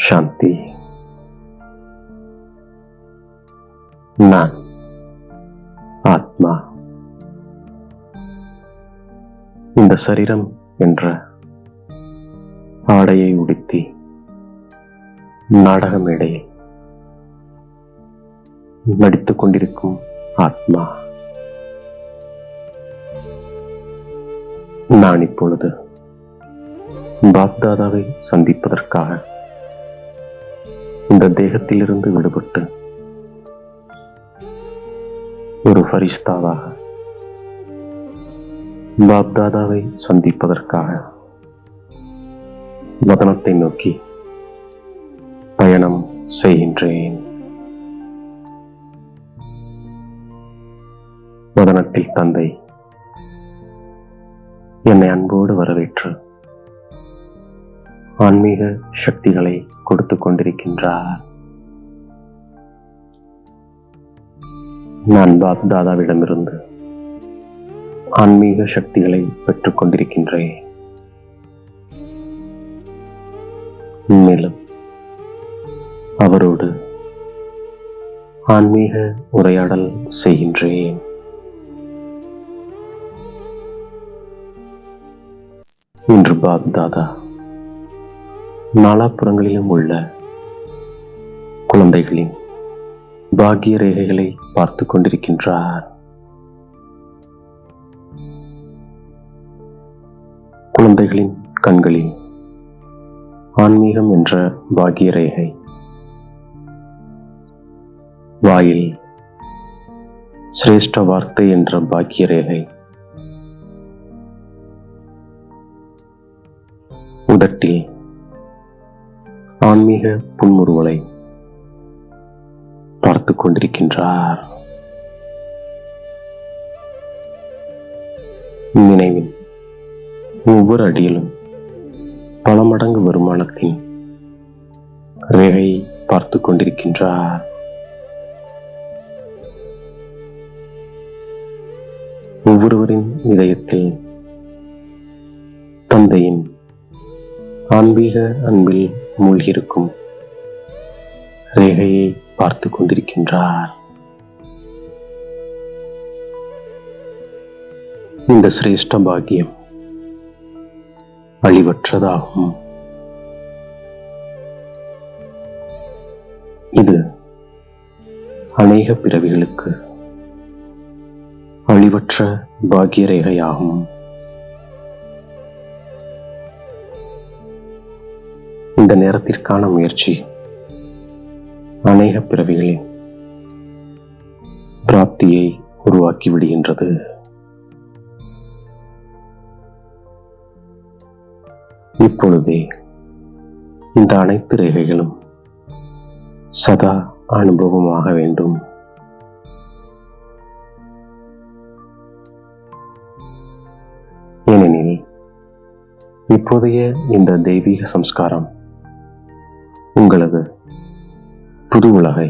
சாந்தி நான் ஆத்மா இந்த சரீரம் என்ற ஆடையை உடுத்தி நாடக மேடையில் நடித்துக் கொண்டிருக்கும் ஆத்மா. நான் இப்பொழுது பாப்தாதாவை சந்திப்பதற்காக சந்தேகத்திலிருந்து விடுபட்டு ஒரு ஃபரிஸ்தாவாக பாப்தாதாவை சந்திப்பதற்காக வதனத்தை நோக்கி பயணம் செய்கின்றேன் வதனத்தில் தந்தை என்னை அன்போடு வரவேற்று ஆன்மீக சக்திகளை கொடுத்து கொண்டிருக்கின்றார். நான் பாப்தாதாவிடமிருந்து ஆன்மீக சக்திகளை பெற்றுக் கொண்டிருக்கின்றேன். மேலும் அவரோடு ஆன்மீக உரையாடல் செய்கின்றேன். இன்று பாப் தாதா நாலாப்புறங்களிலும் உள்ள குழந்தைகளின் பாக்கிய ரேகைகளை பார்த்து கொண்டிருக்கின்றார். குழந்தைகளின் கண்களில் ஆன்மீகம் என்ற பாக்கிய ரேகை. வாயில் சிரேஷ்ட வார்த்தை என்ற பாக்கிய ரேகை. உதட்டில் ஆன்மீக புன்முறுவலை பார்த்து கொண்டிருக்கின்றார். நினைவின் ஒவ்வொரு அடியிலும் பல மடங்கு வருமானத்தின் ரேகையை பார்த்து கொண்டிருக்கின்றார். ஒவ்வொருவரின் இதயத்தில் தந்தையின் ஆன்மீக அன்பில் மூழ்கியிருக்கும் ரேகையை பார்த்து கொண்டிருக்கின்றார். இந்த சிரேஷ்ட பாக்கியம் அழிவற்றதாகும். இது அநேக பிறவிகளுக்கு அழிவற்ற பாக்கிய ரேகையாகும். இந்த நேரத்திற்கான முயற்சி. அநேக பிறவிகளின் பிராப்தியை உருவாக்கி விடுகின்றது இப்பொழுதே இந்த அனைத்து ரேகைகளும் சதா அனுபவமாக வேண்டும். ஏனெனில் இப்போதைய இந்த தெய்வீக சம்ஸ்காரம் உங்களது புது உலகை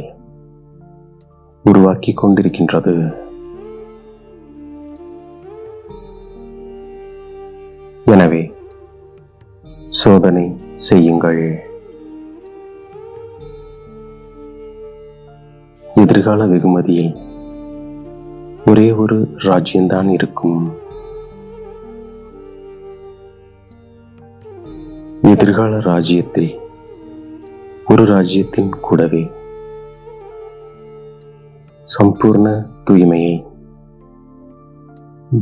உருவாக்கி கொண்டிருக்கின்றது. எனவே சோதனை செய்யுங்கள். எதிர்கால வெகுமதியில் ஒரே ஒரு ராஜ்யம்தான் இருக்கும். எதிர்கால ராஜ்யத்தில் ஒரு ராஜ்யத்தின் கூடவே. சம்பூர்ண தூய்மையை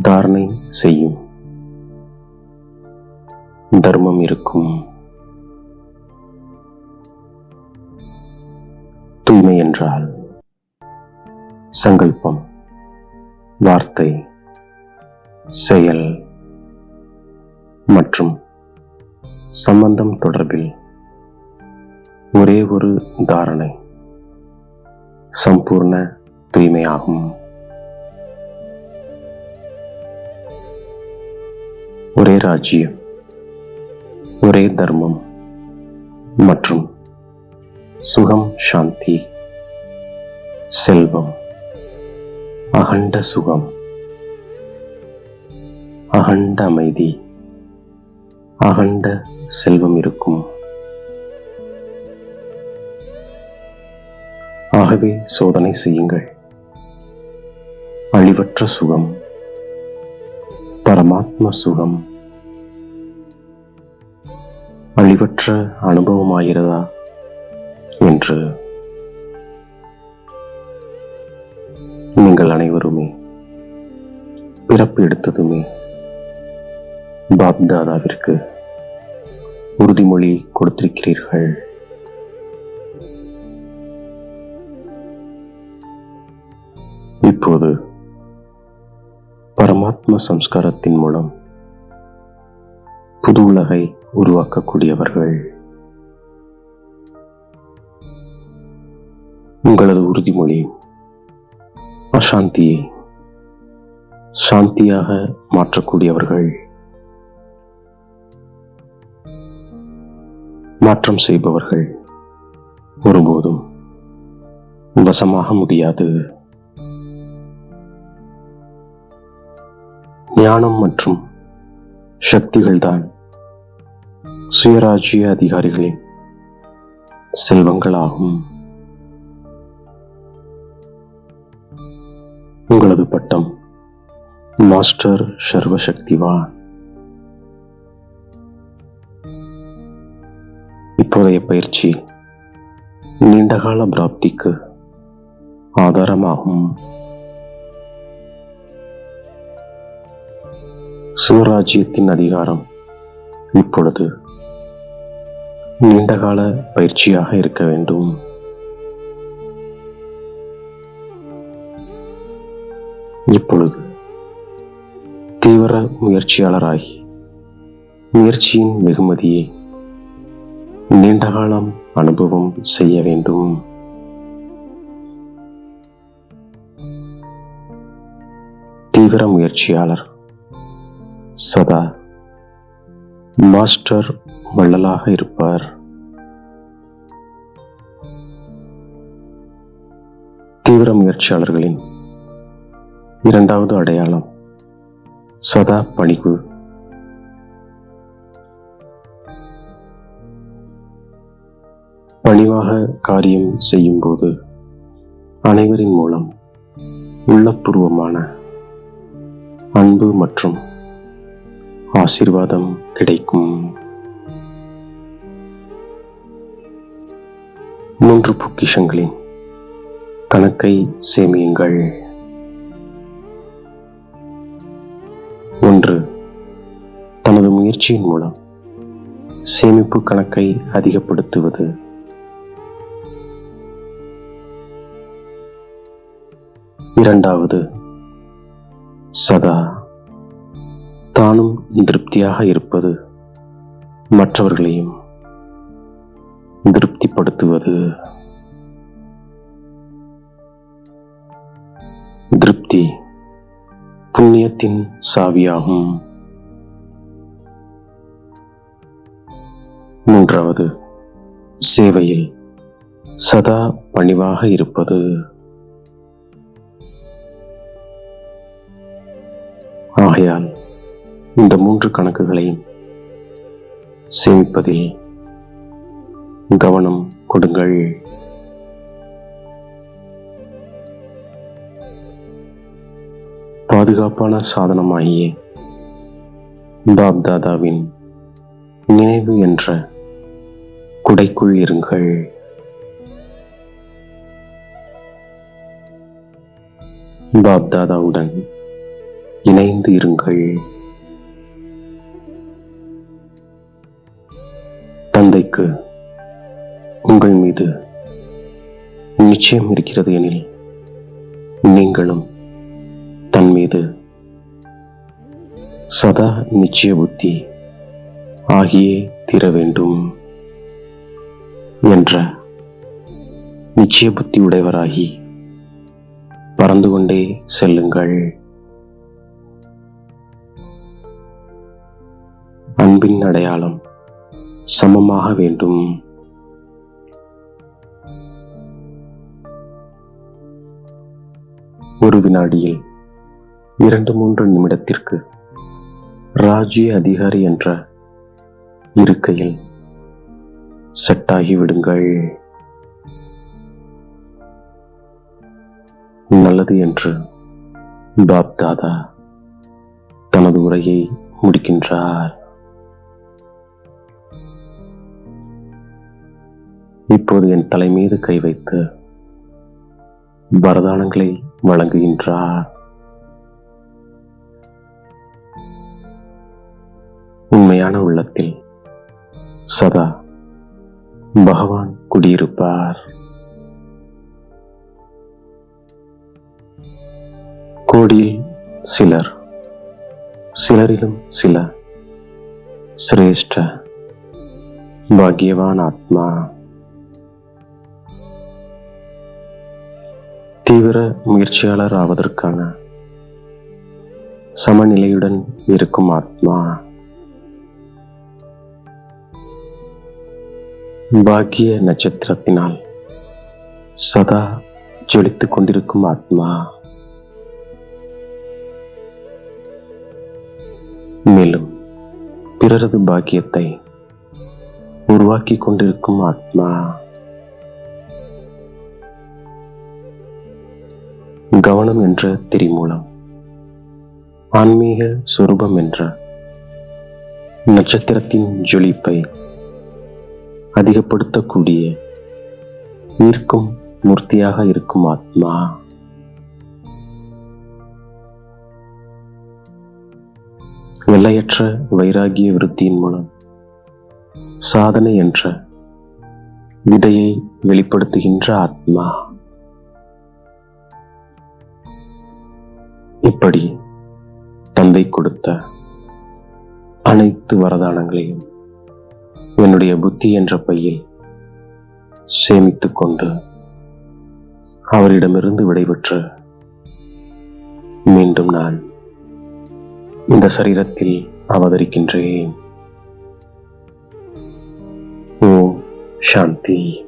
தாரணை செய்யும் தர்மம் இருக்கும். தூய்மை என்றால் சங்கல்பம் வார்த்தை செயல் மற்றும் சம்பந்தம் தொடர்பில் ஒரே ஒரு தாரணை. சம்பூர்ண தூய்மையாகும். ஒரே ராஜ்யம் ஒரே தர்மம் மற்றும் சுகம் சாந்தி செல்வம் அகண்ட சுகம் அகண்ட அமைதி அகண்ட செல்வம் இருக்கும். கூடவே சோதனை செய்யுங்கள். அழிவற்ற சுகம் பரமாத்ம சுகம். அழிவற்ற அனுபவமாகிறதா என்று நீங்கள் அனைவருமே பிறப்பு எடுத்ததுமே பாப்தாதாவிற்கு உறுதிமொழி கொடுத்திருக்கிறீர்கள். ஆத்ம சம்ஸ்காரத்தின் மூலம் புது உலகை உருவாக்கக்கூடியவர்கள். உங்களது உறுதிமொழி அசாந்தியை சாந்தியாக மாற்றக்கூடியவர்கள். மாற்றம் செய்பவர்கள் ஒருபோதும் வசமாக முடியாது. ஞானம் மற்றும் சக்திகள்தான் சுயராஜ்ய அதிகாரிகளின் செல்வங்களாகும். உங்களது பட்டம் மாஸ்டர் சர்வசக்திவா இப்போதைய பயிற்சி நீண்டகால பிராப்திக்கு ஆதாரமாகும். சுவராஜ்யத்தின் அதிகாரம் இப்பொழுது. நீண்டகால பயிற்சியாக இருக்க வேண்டும். இப்பொழுது தீவிர முயற்சியாளராகி முயற்சியின் வெகுமதியை நீண்டகாலம் அனுபவம் செய்ய வேண்டும். தீவிர முயற்சியாளர் சதா. மாஸ்டர் வள்ளலாக இருப்பார். தீவிர முயற்சியாளர்களின் இரண்டாவது அடையாளம் சதா பணிவு பணிவாக காரியம் செய்யும்போது அனைவரின் மூலம் உள்ளபூர்வமான அன்பு மற்றும் ஆசீர்வாதம் கிடைக்கும். மூன்று பொக்கிஷங்களின் கணக்கை சேமியுங்கள். ஒன்று தனது முயற்சியின் மூலம் சேமிப்பு கணக்கை அதிகப்படுத்துவது. இரண்டாவது சதா தானும் திருப்தியாக இருப்பது மற்றவர்களையும் திருப்திப்படுத்துவது. திருப்தி புண்ணியத்தின் சாவியாகும். மூன்றாவது சேவையில் சதா பணிவாக இருப்பது. ஆகையால் இந்த மூன்று கணக்குகளையும் சேமிப்பதில் கவனம் கொடுங்கள். பாதுகாப்பான சாதனமாகிய பாப்தாதாவின் நினைவு என்ற குடைக்குள் இருங்கள். பாப்தாதாவுடன் இணைந்து இருங்கள். எனக்கு உங்கள் மீது நிச்சயம் இருக்கிறது எனில் நீங்களும் தன் மீது சதா நிச்சய புத்தி ஆகியே தீர வேண்டும் என்ற நிச்சய புத்தி உடையவராகி பறந்து கொண்டே செல்லுங்கள். அன்பின் அடையாளம் சமமாக வேண்டும். ஒரு வினாடியில் இரண்டு மூன்று நிமிடத்திற்கு ராஜ்ய அதிகாரி என்ற இருக்கையில் செட்டாகி விடுங்கள் நல்லது என்று பாப் தாதா தனது உரையை முடிக்கின்றார். இப்போது என் தலை மீது கை வைத்து வரதானங்களை வழங்குகின்றார். உண்மையான உள்ளத்தில் சதா பகவான் குடியிருப்பார். கோடியில் சிலர் சிலரிலும் சில சிரேஷ்ட பாக்யவான் ஆத்மா. தீவிர முயற்சியாளர் ஆவதற்கான சமநிலையுடன் இருக்கும் ஆத்மா. பாக்கிய நட்சத்திரத்தினால் சதா ஜொலித்துக் கொண்டிருக்கும் ஆத்மா. மேலும் பிறரது பாக்கியத்தை உருவாக்கி கொண்டிருக்கும் ஆத்மா. கவனம் என்ற திரிமூலம். ஆன்மீக சுரூபம் என்ற நட்சத்திரத்தின் ஜொலிப்பை அதிகப்படுத்தக்கூடிய ஈர்க்கும் மூர்த்தியாக இருக்கும் ஆத்மா. எல்லையற்ற வைராகிய விருத்தியின் மூலம் சாதனை என்ற விதையை வெளிப்படுத்துகின்ற ஆத்மா. இப்படி தந்தை கொடுத்த அனைத்து வரதானங்களையும் என்னுடைய புத்தி என்ற பையில் சேமித்துக் கொண்டு அவரிடமிருந்து விடைபெற்று மீண்டும் நான் இந்த சரீரத்தில் அவதரிக்கின்றேன். ஓ சாந்தி.